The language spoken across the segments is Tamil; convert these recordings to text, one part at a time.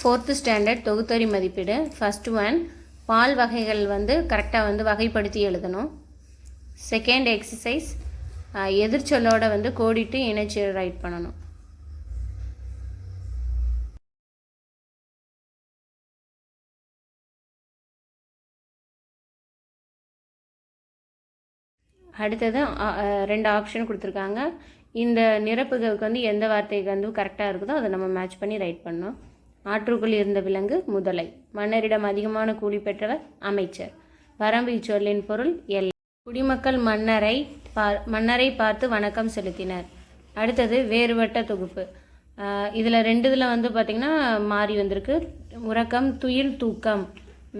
ஃபோர்த்து ஸ்டாண்டர்ட் தொகுத்தறி மதிப்பீடு. ஃபஸ்ட் ஒன் பால் வகைகள் வந்து கரெக்டாக வந்து வகைப்படுத்தி எழுதணும். செகண்ட் எக்ஸசைஸ் எதிர்ச்சொல்லோட வந்து கோடிட்டு இணைச்சு ரைட் பண்ணணும். அடுத்தது ரெண்டு ஆப்ஷன் கொடுத்துருக்காங்க. இந்த நிரப்புகளுக்கு வந்து எந்த வார்த்தைக்கு வந்து கரெக்டாக இருக்குதோ அதை நம்ம மேட்ச் பண்ணி ரைட் பண்ணோம் ஆற்றுக்குள் இருந்த விலங்கு முதலை. மன்னரிடம் அதிகமான கூலி பெற்றவர் அமைச்சர். வரம்பு இச்சொல்லின் பொருள் எல்லை குடிமக்கள் மன்னரை பார் மன்னரை பார்த்து வணக்கம் செலுத்தினர். அடுத்தது வேறுபட்ட தொகுப்பு. இதில் ரெண்டு இதில் வந்து பார்த்திங்கன்னா மாறி வந்திருக்கு. உறக்கம் துயில் தூக்கம்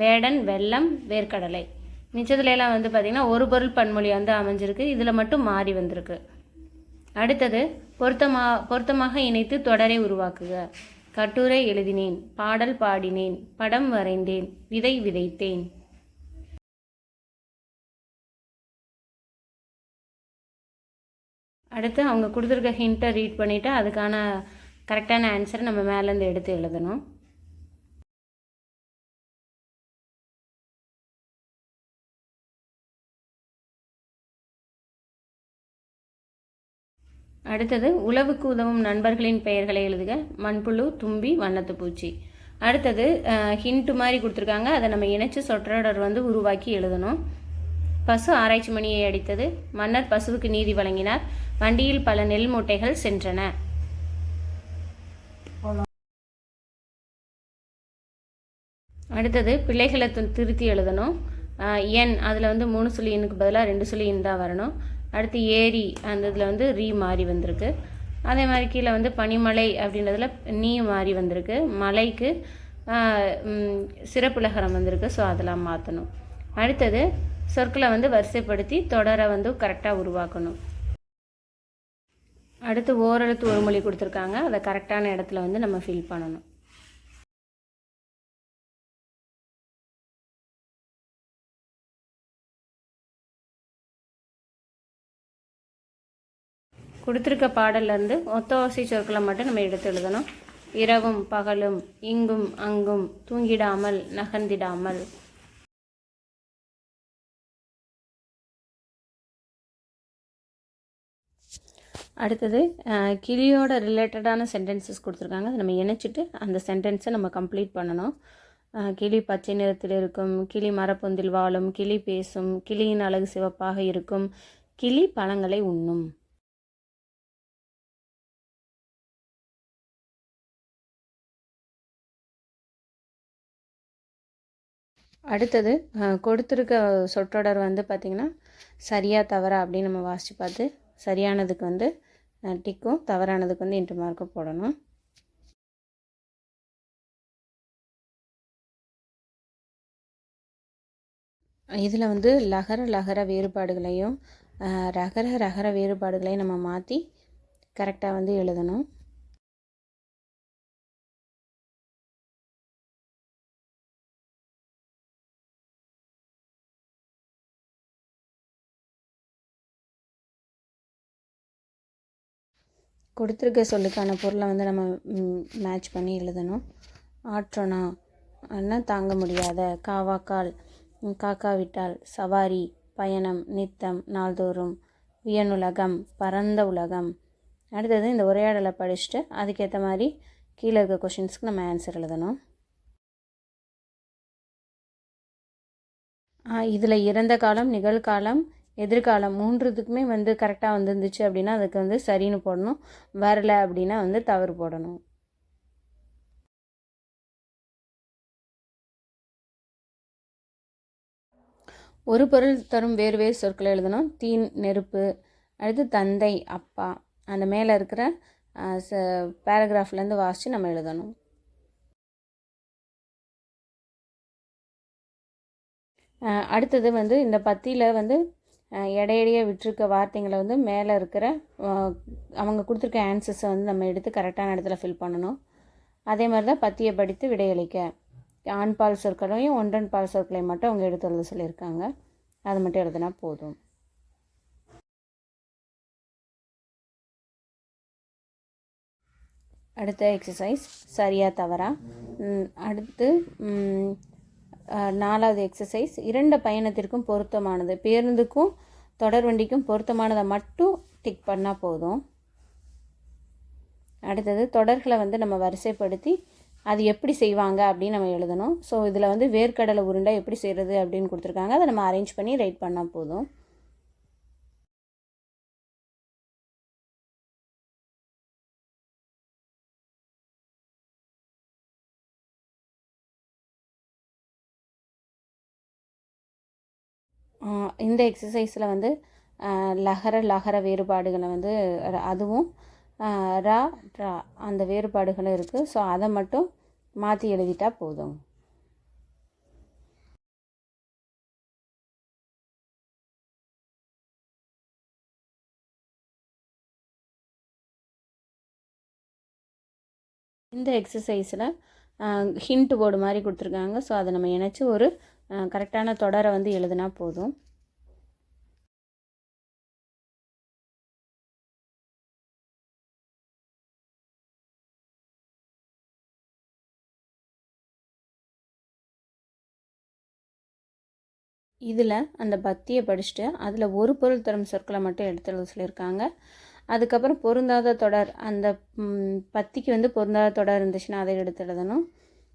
வேடன் வெள்ளம் வேர்க்கடலை. மிச்சத்துலலாம் வந்து பார்த்திங்கன்னா ஒரு பொருள் பன்மொழி வந்து அமைஞ்சிருக்கு. இதில் மட்டும் மாறி வந்திருக்கு. அடுத்தது பொருத்தமாக பொருத்தமாக இணைத்து தொடரை உருவாக்குக. கட்டுரை எழுதினேன் பாடல் பாடினேன் படம் வரைந்தேன் விதை விதைத்தேன். அடுத்து அவங்க கொடுத்துருக்க ஹிண்ட்டை ரீட் பண்ணிவிட்டு அதுக்கான கரெக்டான ஆன்சரை நம்ம மேலேருந்து எடுத்து எழுதணும். அடுத்தது உழவுக்கு உதவும் நண்பர்களின் பெயர்களை எழுதுக. மண்புழு தும்பி வண்ணத்து பூச்சி அடுத்தது ஹிண்ட்டு மாதிரி கொடுத்துருக்காங்க. அதை நம்ம இணைச்சு சொற்றொடர் வந்து உருவாக்கி எழுதணும். பசு ஆராய்ச்சி மணியை அடித்தது. மன்னர் பசுவுக்கு நீதி வழங்கினார். வண்டியில் பல நெல் மூட்டைகள் சென்றன. அடுத்தது பிள்ளைகளை திருத்தி எழுதணும். என் அதில் வந்து மூணு சொல்லி எண்ணுக்கு பதிலாக ரெண்டு சொல்லி எண் தான் வரணும். அடுத்து ஏரி அந்த இதில் வந்து ரீ மாறி வந்திருக்கு. அதே மாதிரி கீழே வந்து பனிமலை அப்படின்றதுல நீ மாறி வந்திருக்கு. மலைக்கு சிறப்புலகரம் வந்திருக்கு. ஸோ அதெல்லாம் மாற்றணும் அடுத்தது சொற்களை வந்து வரிசைப்படுத்தி தொடரை வந்து கரெக்டாக உருவாக்கணும். அடுத்து ஓரெழுத்து ஒரு மொழி கொடுத்துருக்காங்க. அதை கரெக்டான இடத்துல வந்து நம்ம ஃபில் பண்ணணும். கொடுத்துருக்க பாடல்லேருந்து ஒத்த ஓசை சொற்களை மட்டும் நம்ம எடுத்து எழுதணும். இரவும் பகலும் இங்கும் அங்கும் தூங்கிடாமல் நகர்ந்திடாமல். அடுத்தது கிளியோட ரிலேட்டடான சென்டென்சஸ் கொடுத்துருக்காங்க. அதை நம்ம இணைச்சிட்டு அந்த சென்டென்ஸை நம்ம கம்ப்ளீட் பண்ணணும். கிளி பச்சை நிறத்தில் இருக்கும் கிளி மரப்பொந்தில் வாழும் கிளி பேசும் கிளியின் அழகு சிவப்பாக இருக்கும் கிளி பழங்களை உண்ணும். அடுத்தது கொடுத்துருக்க சொற்றொடர் வந்து பார்த்திங்கன்னா சரியாக தவறா அப்படின்னு நம்ம வாசித்து பார்த்து சரியானதுக்கு வந்து டிக்கும் தவறானதுக்கு வந்து இன்ட்டு மார்க்கும் போடணும். இதில் வந்து லகர லகர வேறுபாடுகளையும் ரகர ரகர வேறுபாடுகளையும் நம்ம மாற்றி கரெக்டாக வந்து எழுதணும். கொடுத்துருக்க சொல்லுக்கான பொருளை வந்து நம்ம மேட்ச் பண்ணி எழுதணும். ஆற்றோனா அண்ணா தாங்க முடியாத காவாக்கால் காக்கா காக்காவிட்டால் சவாரி பயணம் நித்தம் நாள்தோறும் வியனுலகம் பரந்த உலகம். அடுத்தது இந்த உரையாடலை படிச்சுட்டு அதுக்கேற்ற மாதிரி கீழே இருக்க கொஷின்ஸ்க்கு நம்ம ஆன்சர் எழுதணும். இதில் இறந்த காலம் நிகழ்காலம் எதிர்காலம் மூன்றுத்துக்குமே வந்து கரெக்டாக வந்துருந்துச்சு அப்படின்னா அதுக்கு வந்து சரின்னு போடணும். வரல அப்படின்னா வந்து தவறு போடணும். ஒரு பொருள் தரும் வேறு வேறு சொற்களை எழுதணும். தீன் நெருப்பு அடுத்து தந்தை அப்பா. அந்த மேலே இருக்கிற ச பேராகிராஃப்லேருந்து வாசித்து நம்ம எழுதணும். அடுத்தது வந்து இந்த பத்தியில் வந்து இடையிடையே விட்டுருக்க வார்த்தைங்களை வந்து மேலே இருக்கிற அவங்க கொடுத்துருக்க ஆன்சர்ஸை வந்து நம்ம எடுத்து கரெக்டான இடத்துல ஃபில் பண்ணணும். அதே மாதிரி தான் பத்தியை படித்து விடையளிக்க. ஆண் பால் சொற்களையும் ஒன்றன் பால் சொற்களையும் மட்டும் அவங்க எடுத்து எழுத சொல்லியிருக்காங்க. அது மட்டும் எழுதினா போதும். அடுத்த எக்ஸசைஸ் சரியாக தவறா? அடுத்து நாலாவது எக்ஸசைஸ் இரண்டு பயணத்திற்கும் பொருத்தமானது. பேருந்துக்கும் தொடர் வண்டிக்கும் பொருத்தமானதை மட்டும் டிக் பண்ணால் போதும். அடுத்தது தொடர்களை வந்து நம்ம வரிசைப்படுத்தி அது எப்படி செய்வாங்க அப்படின்னு நம்ம எழுதணும். ஸோ இதில் வந்து வேர்க்கடலை உருண்டை எப்படி செய்கிறது அப்படின்னு கொடுத்துருக்காங்க. அதை நம்ம அரேஞ்ச் பண்ணி ரைட் பண்ணால் போதும். இந்த எக்ஸசைஸில் வந்து லகர லகர வேறுபாடுகளை வந்து அதுவும் ரா ரா அந்த வேறுபாடுகளும் இருக்குது ஸோ அதை மட்டும் மாற்றி எழுதிட்டா போதும். இந்த எக்ஸசைஸில் ஹிண்ட் போர்டு மாதிரி கொடுத்துருக்காங்க. ஸோ அதை நம்ம இணைச்சி ஒரு கரெக்டான தொடரை வந்து எழுதுனா போதும். இதில் அந்த பத்தியை படிச்சுட்டு அதில் ஒரு பொருள் தரும் சொற்களை மட்டும் எடுத்து எழுத சொல்லியிருக்காங்க. அதுக்கப்புறம் பொருந்தாத தொடர் அந்த பத்திக்கு வந்து பொருந்தாத தொடர் இருந்துச்சுன்னா அதை எடுத்து எழுதணும்.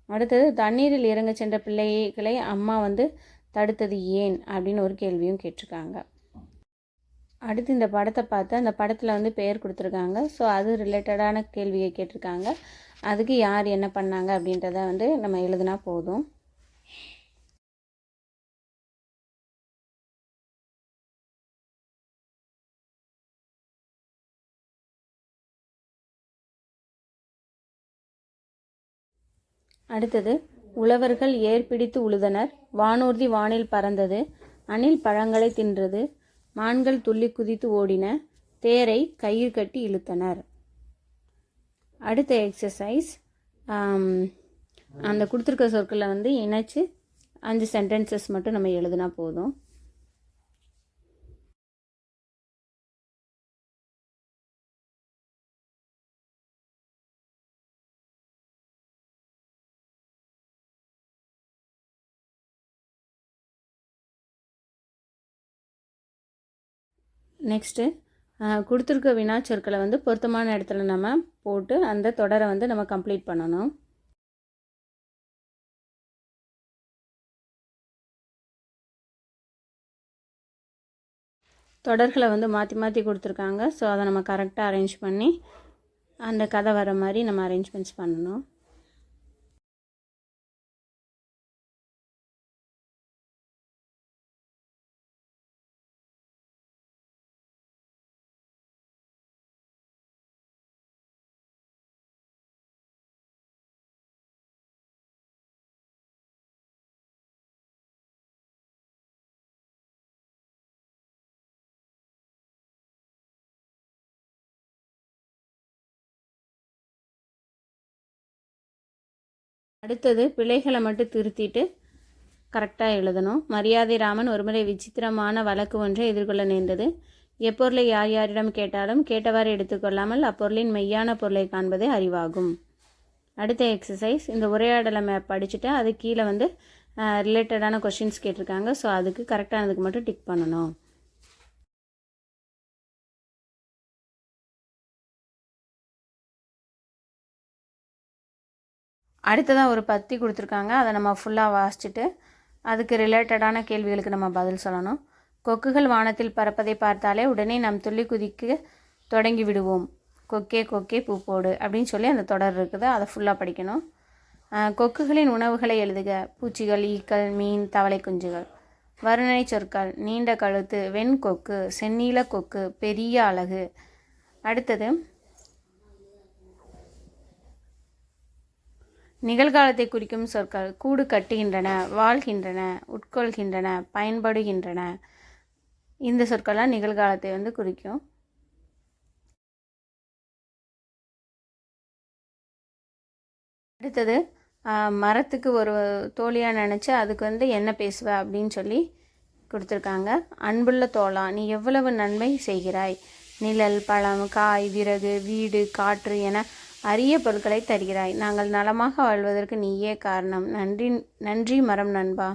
அடுத்தது தண்ணீரில் இறங்க சென்ற பிள்ளைகளை அம்மா வந்து தடுத்தது ஏன் அப்படின்னு ஒரு கேள்வியும் கேட்டிருக்காங்க. அடுத்து இந்த படத்தை பார்த்து அந்த படத்தில் வந்து பெயர் கொடுத்துருக்காங்க. ஸோ அது ரிலேட்டடான கேள்வியை கேட்டிருக்காங்க. அதுக்கு யார் என்ன பண்ணாங்க அப்படின்றத வந்து நம்ம எழுதுனா போதும். அடுத்தது உழவர்கள் ஏர் பிடித்து உழுதனர் வானூர்தி வானில் பறந்தது அணில் பழங்களை தின்றது மான்கள் துள்ளி குதித்து ஓடின தேரை கயிறு கட்டி இழுத்தனர். அடுத்த எக்ஸசைஸ் அந்த கொடுத்துருக்க சொற்களை வந்து இணைச்சு அஞ்சு சென்டென்சஸ் மட்டும் நம்ம எழுதினா போதும். நெக்ஸ்ட்டு கொடுத்துருக்க வினாச்சொற்களை வந்து பொருத்தமான இடத்துல நம்ம போட்டு அந்த தொடரை வந்து நம்ம கம்ப்ளீட் பண்ணணும். தொடர்களை வந்து மாற்றி மாற்றி கொடுத்துருக்காங்க. ஸோ அதை நம்ம கரெக்டாக அரேஞ்ச் பண்ணி அந்த கதை வர மாதிரி நம்ம அரேஞ்ச்மெண்ட்ஸ் பண்ணணும். அடுத்தது பிழைகளை மட்டும் திருத்திட்டு கரெக்டாக எழுதணும். மரியாதை ராமன் ஒருமுறை விசித்திரமான வழக்கு ஒன்றை எதிர்கொள்ள நேர்ந்தது. எப்பொருளை யார் யாரிடம் கேட்டாலும் கேட்டவாறு எடுத்துக்கொள்ளாமல் அப்பொருளின் மெய்யான பொருளை காண்பதே அறிவாகும். அடுத்த எக்ஸசைஸ் இந்த உரையாடலை மேப் படிச்சுட்டு அது கீழே வந்து ரிலேட்டடான கொஷின்ஸ் கேட்டிருக்காங்க. ஸோ அதுக்கு கரெக்டானதுக்கு மட்டும் டிக் பண்ணணும். அடுத்ததாக ஒரு பத்தி கொடுத்துருக்காங்க. அதை நம்ம ஃபுல்லாக வாசிச்சுட்டு அதுக்கு ரிலேட்டடான கேள்விகளுக்கு நம்ம பதில் சொல்லணும். கொக்குகள் வானத்தில் பறப்பதை பார்த்தாலே உடனே நம் துள்ளி குதிக்க தொடங்கி விடுவோம். கொக்கே கொக்கே பூ போடு அப்படின்னு சொல்லி அந்த தொடர் இருக்குது. அதை ஃபுல்லாக படிக்கணும். கொக்குகளின் உணவுகளை எழுதுக. பூச்சிகள் ஈக்கள் மீன் தவளை குஞ்சுகள் வருணனை சொற்கள் நீண்ட கழுத்து வெண்கொக்கு செந்நீல கொக்கு பெரிய அழகு. அடுத்தது நிகழ்காலத்தை குறிக்கும் சொற்கள் கூடு கட்டுகின்றன வாழ்கின்றன உட்கொள்கின்றன பயன்படுகின்றன. இந்த சொற்கள்லாம் நிகழ்காலத்தை வந்து குறிக்கும். அடுத்தது ஆஹ், மரத்துக்கு ஒரு தோழியாக நினச்சி அதுக்கு வந்து என்ன பேசுவ அப்படின்னு சொல்லி கொடுத்துருக்காங்க. அன்புள்ள தோழா நீ எவ்வளவு நன்மை செய்கிறாய்? நிழல் பழம் காய் விறகு வீடு காற்று என அரிய பொருட்களை தருகிறாய். நாங்கள் நலமாக வாழ்வதற்கு நீயே காரணம். நன்றி நன்றி மரம் நண்பா.